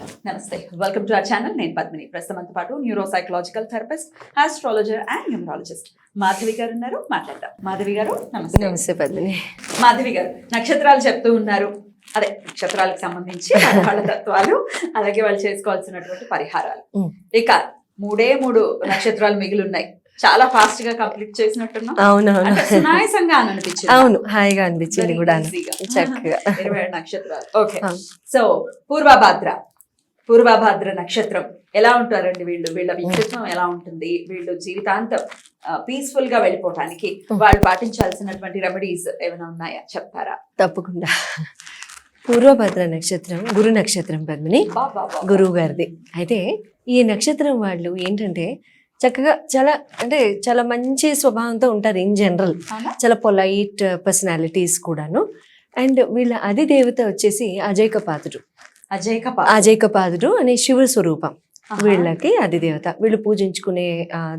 నమస్తే. Welcome to our channel నేను పద్మిని. ప్రస్తుతంతో పాటు neuro psychological therapist astrologer and numerologist Madhavi garu ఉన్నారు. మాట్లాడదాం. మాధవి గారు నమస్తే. నమస్తే పద్మిని. మాధవి గారు నక్షత్రాలు చెప్తూ ఉన్నారు. అదే నక్షత్రాలకు సంబంధించి వాళ్ళ తత్వాలు అలాగే వాళ్ళు చేసుకోవాల్సినటువంటి పరిహారాలు. ఇక మూడే మూడు నక్షత్రాలు మిగిలి ఉన్నాయి చాలా ఫాస్ట్గా కంప్లీట్ చేసినట్టున్నాం. అవునవును. అంటే సునాయసంగా అని అనిపించింది. అవును హాయిగా అనిపించింది కూడా. చక్కగా. ఇరవై నక్షత్రాలు. ఓకే. సో పూర్వభాద్ర. పూర్వభాద్ర నక్షత్రం. ఎలా ఉంటారండి వీళ్ళు? వీళ్ళ వ్యక్తిత్వం ఎలా ఉంటుంది? వీళ్ళు జీవితాంతం పీస్ఫుల్గా వెళ్ళిపోవటానికి. వాళ్ళు పాటించాల్సినటువంటి రెమెడీస్ ఏమైనా ఉన్నాయా? చెప్తారా? తప్పకుండా. పూర్వభద్ర నక్షత్రం గురు నక్షత్రం పద్మిని. గురువు గారిది. అయితే ఈ నక్షత్రం వాళ్ళు ఏంటంటే చక్కగా చాలా అంటే చాలా మంచి స్వభావంతో ఉంటారు ఇన్ జనరల్? చాలా పొలైట్ పర్సనాలిటీస్ కూడాను. అండ్ వీళ్ళ అధిదేవత వచ్చేసి అజైకపాదుడు అజయ్ కపా అజైకపాదుడు అనే శివ స్వరూపం. వీళ్ళకి అధిదేవత వీళ్ళు పూజించుకునే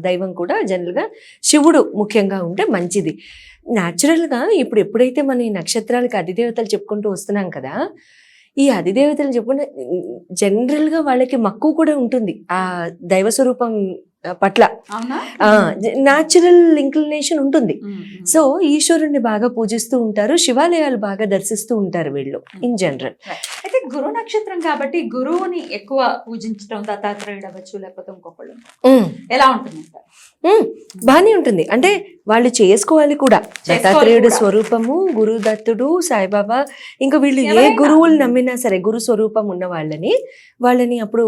దైవం కూడా జనరల్గా శివుడు ముఖ్యంగా ఉంటే మంచిది. న్యాచురల్గా ఇప్పుడు ఎప్పుడైతే మన ఈ నక్షత్రాలకి అధిదేవతలు చెప్పుకుంటూ వస్తున్నాం కదా ఈ అధిదేవతలు చెప్పుకుంటే జనరల్గా వాళ్ళకి మక్కువ కూడా ఉంటుంది. ఆ దైవ స్వరూపం పట్ల. న్యాచురల్ ఇంక్లినేషన్ ఉంటుంది. సో ఈశ్వరుణ్ణి బాగా పూజిస్తూ ఉంటారు శివాలయాలు బాగా దర్శిస్తూ ఉంటారు వీళ్ళు ఇన్ జనరల్ అయితే గురు నక్షత్రం కాబట్టి గురువుని ఎక్కువ పూజించడం దత్తాత్రేయుడు అవ్వచ్చు లేకపోతే ఇంకొకళ్ళు ఎలా ఉంటుంది? బానే ఉంటుంది. అంటే వాళ్ళు చేసుకోవాలి కూడా. దత్తాత్రేయుడు. స్వరూపము గురు దత్తుడు సాయిబాబా ఇంకా వీళ్ళు ఏ. గురువులు నమ్మినా సరే గురు స్వరూపం ఉన్న వాళ్ళని వాళ్ళని అప్పుడు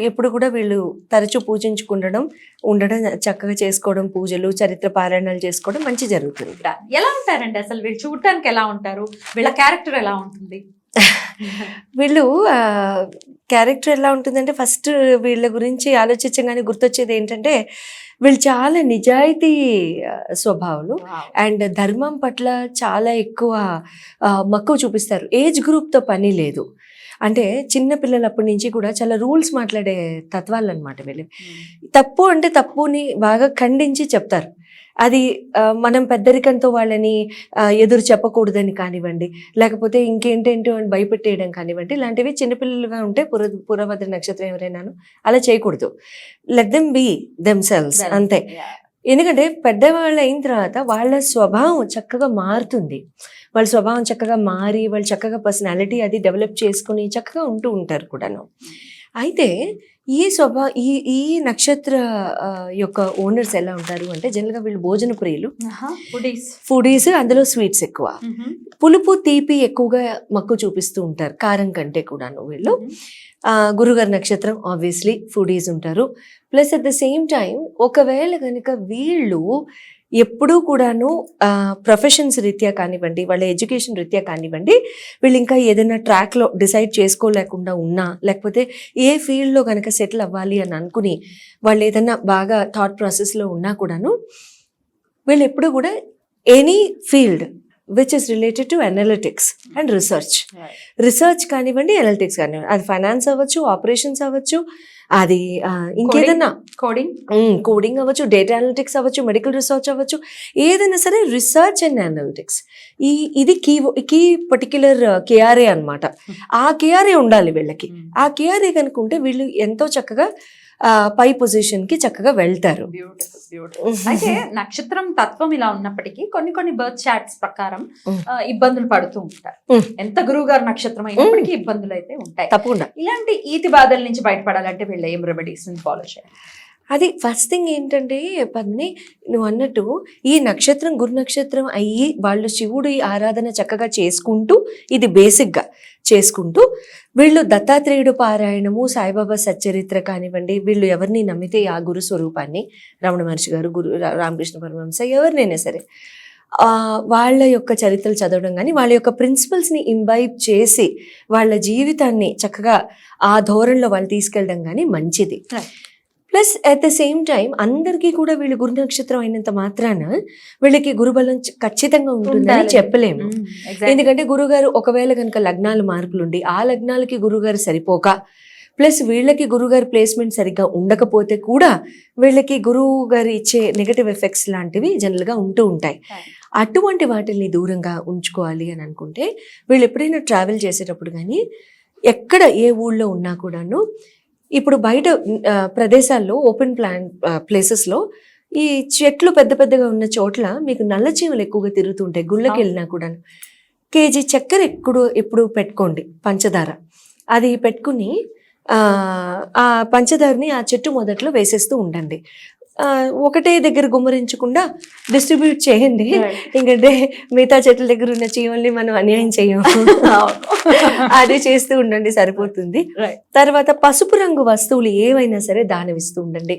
ఎప్పుడు కూడా వీళ్ళు తరచూ పూజించుకుండడం ఉండడం చక్కగా చేసుకోవడం పూజలు చరిత్ర పారాయణాలు చేసుకోవడం మంచి జరుగుతుంది. ఇక్కడ. ఎలా ఉంటారండి అసలు వీళ్ళు చూడటానికి ఎలా ఉంటారు? వీళ్ళ క్యారెక్టర్ ఎలా ఉంటుంది? వీళ్ళు క్యారెక్టర్ ఎలా ఉంటుందంటే ఫస్ట్ వీళ్ళ గురించి ఆలోచించగానే గుర్తొచ్చేది ఏంటంటే వీళ్ళు చాలా నిజాయితీ స్వభావాలు. అండ్ ధర్మం పట్ల చాలా ఎక్కువ మక్కువ చూపిస్తారు. ఏజ్ గ్రూప్తో పని లేదు. అంటే చిన్న పిల్లలప్పటి నుంచి కూడా చాలా రూల్స్ మాట్లాడే తత్వాలు అనమాట వీళ్ళు తప్పు అంటే తప్పుని బాగా ఖండించి చెప్తారు. అది మనం పెద్దరికంతో వాళ్ళని ఎదురు చెప్పకూడదని కానివ్వండి లేకపోతే ఇంకేంటేంటో అని భయపెట్టేయడం కానివ్వండి ఇలాంటివి చిన్నపిల్లలుగా ఉంటే పుర పురభద్ర నక్షత్రం ఎవరైనాను అలా చేయకూడదు. Let them be themselves అంతే. ఎందుకంటే పెద్దవాళ్ళు అయిన తర్వాత వాళ్ళ స్వభావం చక్కగా మారుతుంది. వాళ్ళ స్వభావం చక్కగా మారి వాళ్ళు చక్కగా పర్సనాలిటీ అది డెవలప్ చేసుకుని చక్కగా ఉంటూ ఉంటారు కూడాను. అయితే ఈ స్వభావ ఈ ఈ నక్షత్ర యొక్క ఓనర్స్ ఎలా ఉంటారు అంటే జనరల్గా వీళ్ళు భోజన ప్రియులు. ఫుడీస్. అందులో స్వీట్స్ ఎక్కువ. పులుపు తీపి ఎక్కువగా మక్కువ చూపిస్తూ ఉంటారు కారం కంటే కూడాను వీళ్ళు. గురుగారి నక్షత్రం ఆబ్వియస్లీ ఫుడీస్ ఉంటారు. Plus at the same time ఒకవేళ కనుక వీళ్ళు ఎప్పుడూ కూడాను ప్రొఫెషన్స్ రీత్యా కానివ్వండి వాళ్ళ ఎడ్యుకేషన్ రీత్యా కానివ్వండి వీళ్ళు ఇంకా ఏదైనా ట్రాక్లో డిసైడ్ చేసుకోలేకుండా ఉన్నా లేకపోతే ఏ ఫీల్డ్లో కనుక సెటిల్ అవ్వాలి అని అనుకుని వాళ్ళు ఏదైనా బాగా థాట్ ప్రాసెస్లో ఉన్నా కూడాను వీళ్ళు ఎప్పుడు కూడా any field which is related to analytics and research. Research కానివ్వండి అనలిటిక్స్ కానివ్వండి అది ఫైనాన్స్ అవ్వచ్చు ఆపరేషన్స్ అవ్వచ్చు అది ఇంకేదన్నా? Coding. కోడింగ్ అవ్వచ్చు డేటా అనలిటిక్స్ అవ్వచ్చు మెడికల్ రీసెర్చ్ అవ్వచ్చు ఏదైనా సరే రీసెర్చ్ అండ్ అనలిటిక్స్ ఈ ఇది కీ కీ పర్టిక్యులర్ కేఆర్ఏ అన్నమాట. ఆ కేఆర్ఏ ఉండాలి వీళ్ళకి. మ్మ్. ఆ కేఆర్ఏ కనుక ఉంటే వీళ్ళు ఎంతో చక్కగా పై పొజిషన్కి చక్కగా వెళ్తారు. అయితే నక్షత్రం తత్వం ఇలా ఉన్నప్పటికీ కొన్ని కొన్ని బర్త్ చార్ట్స్ ప్రకారం ఇబ్బందులు పడుతూ ఉంటారు. ఎంత గురువు గారు నక్షత్రం అయినప్పటికీ ఇబ్బందులు అయితే ఉంటాయి. తప్పకుండా. ఇలాంటి ఈతి బాధల నుంచి బయటపడాలంటే వీళ్ళు ఏం రెమెడీస్ ఫాలో చేయాలి? అది ఫస్ట్ థింగ్ ఏంటంటే పద్మిని నువ్వు అన్నట్టు ఈ నక్షత్రం గురు నక్షత్రం అయ్యి వాళ్ళు శివుడి ఆరాధన చక్కగా చేసుకుంటూ ఇది బేసిక్గా చేసుకుంటూ వీళ్ళు దత్తాత్రేయుడు పారాయణము సాయిబాబా సచ్చరిత్ర కానివ్వండి వీళ్ళు ఎవరిని నమ్మితే ఆ గురు స్వరూపాన్ని రమణ మహర్షి గారు గురు రా- రామకృష్ణ పరమహంస ఎవరినైనా సరే వాళ్ళ యొక్క చరిత్రలు చదవడం కానీ వాళ్ళ యొక్క ప్రిన్సిపల్స్ని ఇంబైబ్ చేసి వాళ్ళ జీవితాన్ని చక్కగా ఆ ధోరణిలో వాళ్ళు తీసుకెళ్ళడం కానీ మంచిది. Plus at the same time అందరికీ కూడా వీళ్ళు గురు నక్షత్రం అయినంత మాత్రాన వీళ్ళకి గురుబలం ఖచ్చితంగా ఉంటుందని. చెప్పలేము. ఎందుకంటే గురుగారు ఒకవేళ కనుక లగ్నాలు మార్పులుండి ఆ లగ్నాలకి గురుగారు సరిపోక ప్లస్ వీళ్ళకి గురుగారి ప్లేస్మెంట్ సరిగ్గా ఉండకపోతే కూడా వీళ్ళకి గురువు గారు ఇచ్చే నెగటివ్ ఎఫెక్ట్స్ లాంటివి జనరల్గా ఉంటూ ఉంటాయి. అటువంటి వాటిని దూరంగా ఉంచుకోవాలి అని అనుకుంటే వీళ్ళు ఎప్పుడైనా ట్రావెల్ చేసేటప్పుడు కానీ ఎక్కడ ఏ ఊళ్ళో ఉన్నా కూడాను ఇప్పుడు బయట ప్రదేశాల్లో ఓపెన్ ప్లాన్ ప్లేసెస్లో ఈ చెట్లు పెద్ద పెద్దగా ఉన్న చోట్ల మీకు నల్ల చీమలు ఎక్కువగా తిరుగుతుంటాయి గుళ్ళకి వెళ్ళినా కూడా కేజీ చక్కెర ఎప్పుడు ఎప్పుడు పెట్టుకోండి పంచదార. అది పెట్టుకుని ఆ, పంచదారని ఆ చెట్టు మొదట్లో వేసేస్తూ ఉండండి. ఒకటే దగ్గర గుమ్మరించకుండా డిస్ట్రిబ్యూట్ చేయండి. ఎందుకంటే మిగతా చెట్ల దగ్గర ఉన్న చీమల్ని మనం అన్యాయం చేయము. అదే చేస్తూ ఉండండి సరిపోతుంది. తర్వాత పసుపు రంగు వస్తువులు ఏవైనా సరే దానవిస్తూ ఉండండి.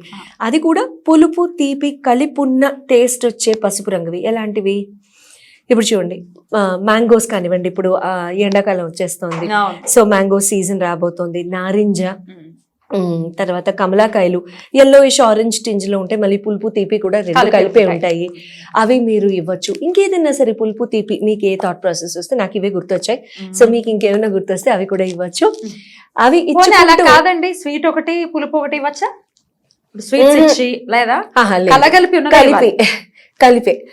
అది కూడా పులుపు తీపి కలిపున్న టేస్ట్ వచ్చే పసుపు రంగువి. ఎలాంటివి? ఇప్పుడు చూడండి మ్యాంగోస్ కానివ్వండి. ఇప్పుడు ఎండాకాలం వచ్చేస్తుంది. సో మ్యాంగో సీజన్ రాబోతోంది. నారింజ తర్వాత కమలాకాయలు. ఎల్లోయిష్ ఆరెంజ్ టింజ్లో ఉంటాయి మళ్ళీ పులుపు తీపి కూడా రెండు కలిపి ఉంటాయి. అవి మీరు ఇవ్వచ్చు. ఇంకేదైనా సరే పులుపు తీపి మీకు ఏ థాట్ ప్రాసెస్ వస్తే నాకు ఇవే గుర్తొచ్చాయి. సో మీకు ఇంకేమైనా గుర్తొస్తే అవి కూడా ఇవ్వచ్చు. అవి అలా కాదండి. స్వీట్ ఒకటి పులుపు ఒకటి ఇవ్వచ్చా? స్వీట్స్ మ్మ్. ఇచ్చి లేదా. కలగలిపి కలిపి. కలిపే.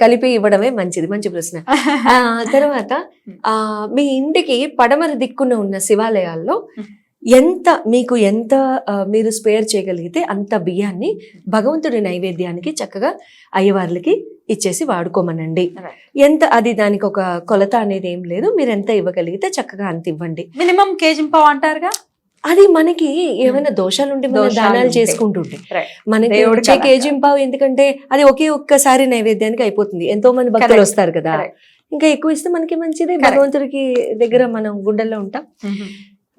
కలిపి ఇవ్వడమే మంచిది. మంచి ప్రశ్న. ఆ, తర్వాత ఆ, మీ ఇంటికి పడమర దిక్కున ఉన్న శివాలయాల్లో. ఎంత మీకు ఎంత మీరు స్పేర్ చేయగలిగితే అంత బియ్యాన్ని భగవంతుడి నైవేద్యానికి చక్కగా అయ్యవార్లకి ఇచ్చేసి వాడుకోమనండి. ఎంత అది దానికి ఒక కొలత అనేది ఏం లేదు మీరు ఎంత ఇవ్వగలిగితే చక్కగా అంత ఇవ్వండి మినిమం కేజీ పావు అంటారుగా అది మనకి ఏమైనా దోషాలు ఉంటే మనం దానాలు. చేసుకుంటుంటే. మనకి వచ్చే కేజీ పావు ఎందుకంటే అది ఒకే ఒక్కసారి నైవేద్యానికి అయిపోతుంది ఎంతో మంది భక్తులు. వస్తారు కదా. ఇంకా ఎక్కువ ఇస్తే మనకి మంచిదే. భగవంతుడికి దగ్గర మనం గుండెల్లో ఉంటాం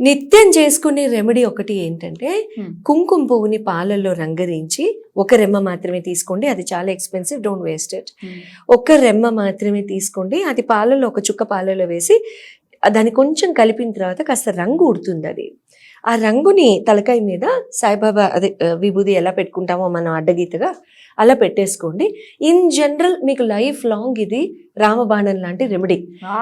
నిత్యం చేసుకునే రెమెడీ ఒకటి ఏంటంటే Hmm. కుంకుమ పువ్వుని పాలల్లో రంగరించి ఒక రెమ్మ మాత్రమే తీసుకోండి అది చాలా ఎక్స్పెన్సివ్ డోంట్ వేస్ట్ ఇట్ ఒక రెమ్మ మాత్రమే తీసుకోండి అది పాలలో ఒక చుక్క పాలలో వేసి దాన్ని కొంచెం కలిపిన తర్వాత కాస్త రంగు ఉడుతుంది అది ఆ రంగుని తలకాయ మీద సాయిబాబా అదే విభూది ఎలా పెట్టుకుంటామో మనం అడ్డగీతగా అలా పెట్టేసుకోండి. ఇన్ జనరల్ మీకు లైఫ్ లాంగ్ ఇది రామబాణం లాంటి రెమెడీ.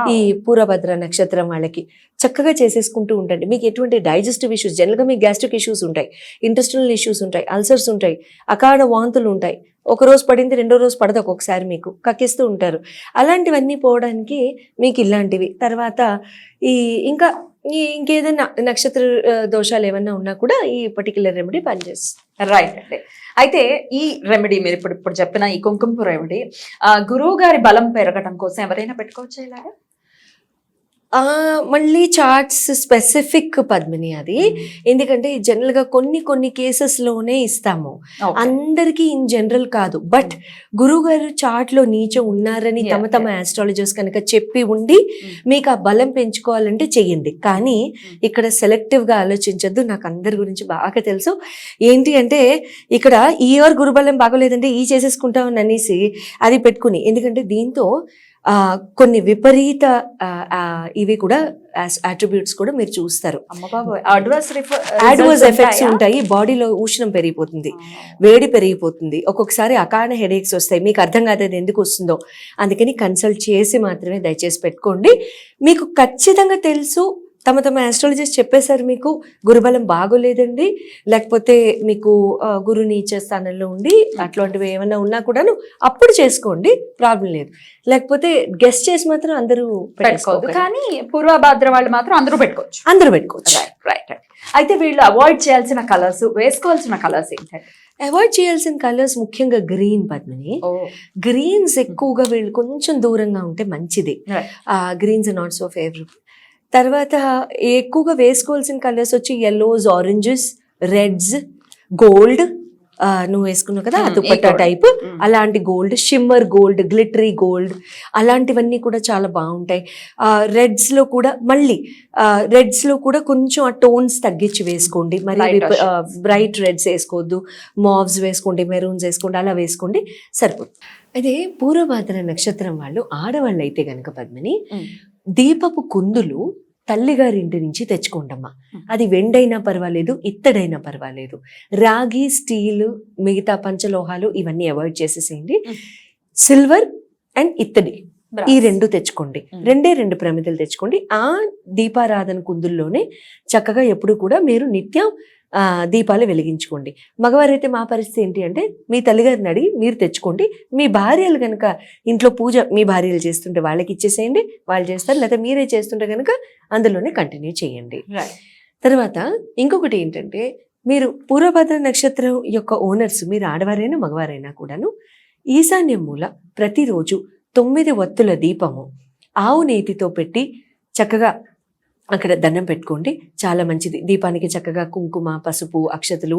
ఈ పూర్వభద్ర నక్షత్రం వాళ్ళకి చక్కగా చేసేసుకుంటూ ఉండండి. మీకు ఎటువంటి డైజెస్టివ్ ఇష్యూస్ జనరల్గా మీకు గ్యాస్ట్రిక్ ఇష్యూస్ ఉంటాయి ఇంటెస్టినల్ ఇష్యూస్ ఉంటాయి అల్సర్స్ ఉంటాయి అకాడ వాంతులు ఉంటాయి ఒక రోజు పడింది రెండో రోజు పడదు ఒక్కొక్కసారి మీకు. కక్కిస్తూ ఉంటారు. అలాంటివన్నీ పోవడానికి మీకు ఇలాంటివి. తర్వాత ఈ ఇంకా ఈ ఇంకేదైనా నక్షత్ర దోషాలు ఏమన్నా ఉన్నా కూడా ఈ పర్టికులర్ రెమెడీ పనిచేస్తుంది రైట్ అండి అయితే ఈ రెమెడీ మీరు ఇప్పుడు ఇప్పుడు చెప్పిన ఈ కుంకుమ రెమెడీ గురువు గారి బలం పెరగడం కోసం ఎవరైనా పెట్టుకోవచ్చు ఇలాగా? మళ్ళీ చార్ట్స్ స్పెసిఫిక్ పద్మిని అది. ఎందుకంటే జనరల్గా కొన్ని కొన్ని కేసెస్లోనే ఇస్తాము. అందరికీ ఇన్ జనరల్ కాదు. బట్ గురువు గారు చార్ట్లో నీచం ఉన్నారని తమ తమ ఆస్ట్రాలజర్స్ కనుక చెప్పి ఉండి. మీకు ఆ బలం పెంచుకోవాలంటే చెయ్యండి. కానీ. ఇక్కడ సెలెక్టివ్గా ఆలోచించద్దు. నాకు అందరి గురించి బాగా తెలుసు. ఏంటి అంటే ఇక్కడ ఈ ఇయర్ గురుబలం బాగోలేదంటే ఈ చేసేసుకుంటామని అనేసి అది పెట్టుకుని. ఎందుకంటే దీంతో కొన్ని విపరీత ఇవి కూడా అట్రిబ్యూట్స్ కూడా మీరు చూస్తారు. అడ్వర్స్ ఎఫెక్ట్స్ ఉంటాయి? బాడీలో ఉష్ణం పెరిగిపోతుంది వేడి పెరిగిపోతుంది. ఒక్కొక్కసారి అకారణ హెడేక్స్ వస్తాయి మీకు అర్థం కాదు అది ఎందుకు వస్తుందో. అందుకని కన్సల్ట్ చేసి మాత్రమే దయచేసి పెట్టుకోండి. మీకు ఖచ్చితంగా తెలుసు తమ తమ ఆస్ట్రాలజిస్ట్ చెప్పేశారు మీకు గురుబలం బాగోలేదండి. లేకపోతే మీకు గురు నీచ స్థానంలో ఉండి అట్లాంటివి ఏమైనా ఉన్నా కూడాను అప్పుడు చేసుకోండి ప్రాబ్లం లేదు. లేకపోతే గెస్ట్ చేసి మాత్రం అందరూ పెట్టుకోవద్దు. కానీ పూర్వభాద్ర వాళ్ళు మాత్రం అందరూ పెట్టుకోవచ్చు. అందరూ పెట్టుకోవచ్చు. రైట్ అయితే వీళ్ళు అవాయిడ్ చేయాల్సిన కలర్స్ వేసుకోవాల్సిన కలర్స్ ఏంటంటే అవాయిడ్ చేయాల్సిన కలర్స్ ముఖ్యంగా గ్రీన్ పద్మిని. గ్రీన్స్ ఎక్కువగా వీళ్ళు కొంచెం దూరంగా ఉంటే మంచిది. గ్రీన్స్ నాట్ సో ఫేవరబుల్ తర్వాత ఎక్కువగా వేసుకోవాల్సిన కలర్స్ వచ్చి ఎల్లోస్ ఆరెంజెస్ రెడ్స్ గోల్డ్ నువ్వు వేసుకున్నావు కదా దుపట్టా. టైప్ అలాంటి gold shimmer gold glittery gold అలాంటివన్నీ కూడా చాలా బాగుంటాయి. రెడ్స్లో కూడా మళ్ళీ రెడ్స్లో కూడా కొంచెం ఆ టోన్స్ తగ్గించి వేసుకోండి. మరి బ్రైట్ రెడ్స్ వేసుకోవద్దు మావ్స్ వేసుకోండి మెరూన్స్ వేసుకోండి అలా వేసుకోండి సరిపోతుంది. అదే పూర్వభాద్ర నక్షత్రం వాళ్ళు ఆడవాళ్ళు అయితే గనక పద్మిని దీపపు కుందులు తల్లిగారి ఇంటి నుంచి తెచ్చుకోండమ్మా. అది వెండైనా పర్వాలేదు ఇత్తడైనా పర్వాలేదు రాగి స్టీల్ మిగతా పంచలోహాలు ఇవన్నీ అవాయిడ్ చేసేసేయండి. సిల్వర్ అండ్ ఇత్తడి ఈ రెండు తెచ్చుకోండి. రెండే రెండు ప్రమిదలు తెచ్చుకోండి ఆ దీపారాధన కుందుల్లోనే చక్కగా ఎప్పుడు కూడా మీరు నిత్యం దీపాలు వెలిగించుకోండి. మగవారైతే మా పరిస్థితి ఏంటి అంటే మీ తల్లిగారిని అడిగి మీరు తెచ్చుకోండి. మీ భార్యలు కనుక ఇంట్లో పూజ మీ భార్యలు చేస్తుంటే వాళ్ళకి ఇచ్చేసేయండి వాళ్ళు చేస్తారు. లేదా మీరే చేస్తుంటే కనుక అందులోనే కంటిన్యూ చేయండి. తర్వాత ఇంకొకటి ఏంటంటే మీరు పూర్వభద్ర నక్షత్రం యొక్క ఓనర్స్ మీరు ఆడవారైనా మగవారైనా కూడాను ఈశాన్య మూల ప్రతిరోజు తొమ్మిది వత్తుల దీపము ఆవు నేతితో పెట్టి చక్కగా అక్కడ దండం పెట్టుకోండి. చాలా మంచిది. దీపానికి చక్కగా కుంకుమ పసుపు అక్షతలు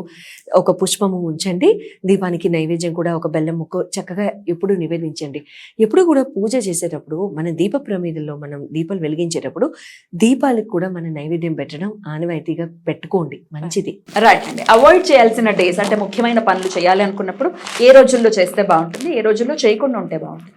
ఒక పుష్పము ఉంచండి. దీపానికి నైవేద్యం కూడా ఒక బెల్లం ముక్క చక్కగా ఎప్పుడు నివేదించండి. ఎప్పుడు కూడా పూజ చేసేటప్పుడు మన దీప ప్రమిదల్లో మనం దీపాలు వెలిగించేటప్పుడు దీపాలకు కూడా మన నైవేద్యం పెట్టడం ఆనవాయితీగా పెట్టుకోండి. మంచిది. రైట్ అండి అవాయిడ్ చేయాల్సిన డేస్ అంటే ముఖ్యమైన పనులు చేయాలి అనుకున్నప్పుడు ఏ రోజుల్లో చేస్తే బాగుంటుంది? ఏ రోజుల్లో చేయకుండా ఉంటే బాగుంటుంది?